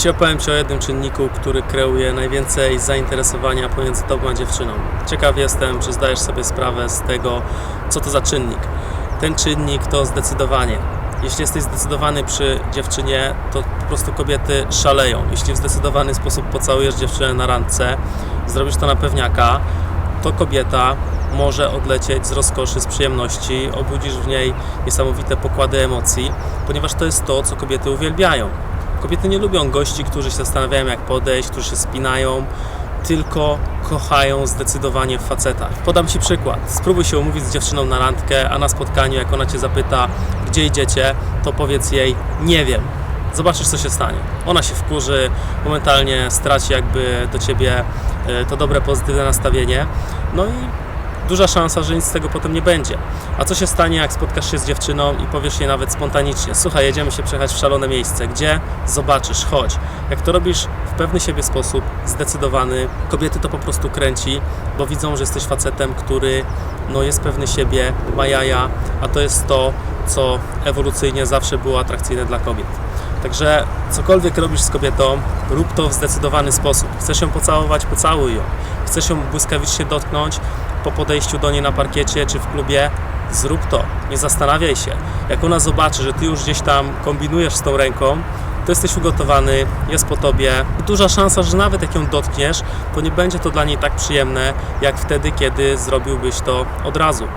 Dzisiaj opowiem Ci o jednym czynniku, który kreuje najwięcej zainteresowania pomiędzy Tobą a dziewczyną. Ciekaw jestem, czy zdajesz sobie sprawę z tego, co to za czynnik. Ten czynnik to zdecydowanie. Jeśli jesteś zdecydowany przy dziewczynie, to po prostu kobiety szaleją. Jeśli w zdecydowany sposób pocałujesz dziewczynę na randce, zrobisz to na pewniaka, to kobieta może odlecieć z rozkoszy, z przyjemności, obudzisz w niej niesamowite pokłady emocji, ponieważ to jest to, co kobiety uwielbiają. Kobiety nie lubią gości, którzy się zastanawiają, jak podejść, którzy się spinają, tylko kochają zdecydowanie w facetach. Podam Ci przykład. Spróbuj się umówić z dziewczyną na randkę, a na spotkaniu, jak ona Cię zapyta, gdzie idziecie, to powiedz jej, nie wiem. Zobaczysz, co się stanie. Ona się wkurzy, momentalnie straci jakby do Ciebie e, to dobre, pozytywne nastawienie. No i duża szansa, że nic z tego potem nie będzie. A co się stanie, jak spotkasz się z dziewczyną i powiesz jej nawet spontanicznie: Słuchaj, jedziemy się przejechać w szalone miejsce. Gdzie? Zobaczysz, chodź. Jak to robisz w pewny siebie sposób, zdecydowany, kobiety to po prostu kręci, bo widzą, że jesteś facetem, który no, jest pewny siebie, ma jaja, a to jest to, co ewolucyjnie zawsze było atrakcyjne dla kobiet. Także cokolwiek robisz z kobietą, rób to w zdecydowany sposób. Chcesz ją pocałować, pocałuj ją. Chcesz ją błyskawicznie dotknąć po podejściu do niej na parkiecie czy w klubie, zrób to. Nie zastanawiaj się. Jak ona zobaczy, że ty już gdzieś tam kombinujesz z tą ręką, to jesteś ugotowany, jest po tobie. Duża szansa, że nawet jak ją dotkniesz, to nie będzie to dla niej tak przyjemne, jak wtedy, kiedy zrobiłbyś to od razu.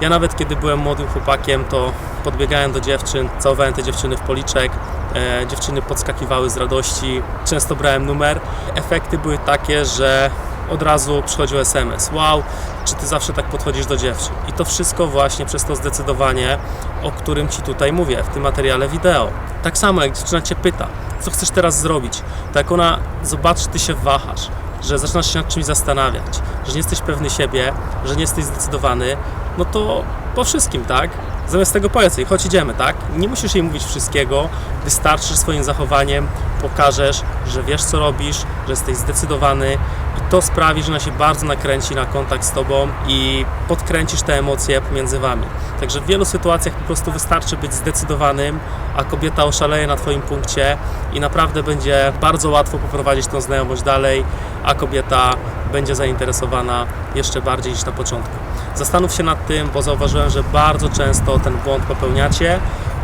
Ja nawet kiedy byłem młodym chłopakiem, to podbiegałem do dziewczyn, całowałem te dziewczyny w policzek, e, dziewczyny podskakiwały z radości, często brałem numer. Efekty były takie, że od razu przychodził SMS. Wow, czy ty zawsze tak podchodzisz do dziewczyn? I to wszystko właśnie przez to zdecydowanie, o którym ci tutaj mówię w tym materiale wideo. Tak samo jak dziewczyna cię pyta, co chcesz teraz zrobić, to jak ona zobaczy, ty się wahasz, że zaczynasz się nad czymś zastanawiać, że nie jesteś pewny siebie, że nie jesteś zdecydowany, no to po wszystkim, tak? Zamiast tego powiedz jej, chodź idziemy, tak? Nie musisz jej mówić wszystkiego, wystarczy swoim zachowaniem, pokażesz, że wiesz co robisz, że jesteś zdecydowany i to sprawi, że ona się bardzo nakręci na kontakt z Tobą i podkręcisz te emocje pomiędzy Wami. Także w wielu sytuacjach po prostu wystarczy być zdecydowanym, a kobieta oszaleje na Twoim punkcie i naprawdę będzie bardzo łatwo poprowadzić tą znajomość dalej, a kobieta będzie zainteresowana jeszcze bardziej niż na początku. Zastanów się nad tym, bo zauważyłem, że bardzo często ten błąd popełniacie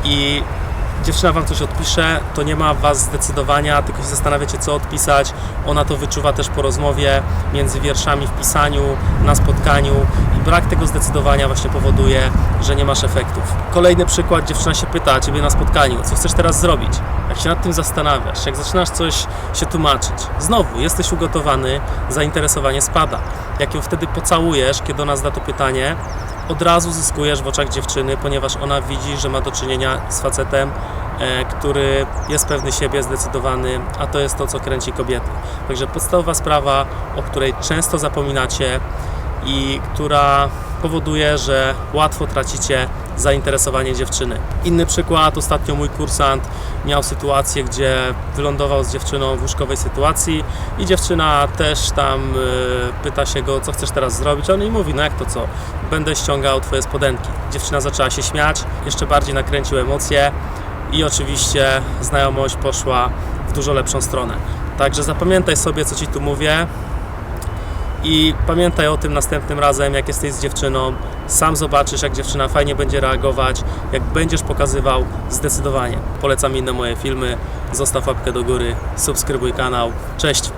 i dziewczyna wam coś odpisze, to nie ma was zdecydowania, tylko się zastanawiacie, co odpisać. Ona to wyczuwa też po rozmowie, między wierszami, w pisaniu, na spotkaniu i brak tego zdecydowania właśnie powoduje, że nie masz efektów. Kolejny przykład, dziewczyna się pyta ciebie na spotkaniu, co chcesz teraz zrobić? Jak się nad tym zastanawiasz, jak zaczynasz coś się tłumaczyć, znowu jesteś ugotowany, zainteresowanie spada. Jak ją wtedy pocałujesz, kiedy ona zada to pytanie, od razu zyskujesz w oczach dziewczyny, ponieważ ona widzi, że ma do czynienia z facetem, e, który jest pewny siebie, zdecydowany, a to jest to, co kręci kobiety. Także podstawowa sprawa, o której często zapominacie i która powoduje, że łatwo tracicie zainteresowanie dziewczyny. Inny przykład, ostatnio mój kursant miał sytuację, gdzie wylądował z dziewczyną w łóżkowej sytuacji i dziewczyna też tam y, pyta się go, co chcesz teraz zrobić, a on jej mówi, no jak to co, będę ściągał twoje spodenki. Dziewczyna zaczęła się śmiać, jeszcze bardziej nakręcił emocje i oczywiście znajomość poszła w dużo lepszą stronę. Także zapamiętaj sobie, co ci tu mówię, i pamiętaj o tym następnym razem, jak jesteś z dziewczyną. Sam zobaczysz, jak dziewczyna fajnie będzie reagować, jak będziesz pokazywał zdecydowanie. Polecam inne moje filmy. Zostaw łapkę do góry, subskrybuj kanał. Cześć!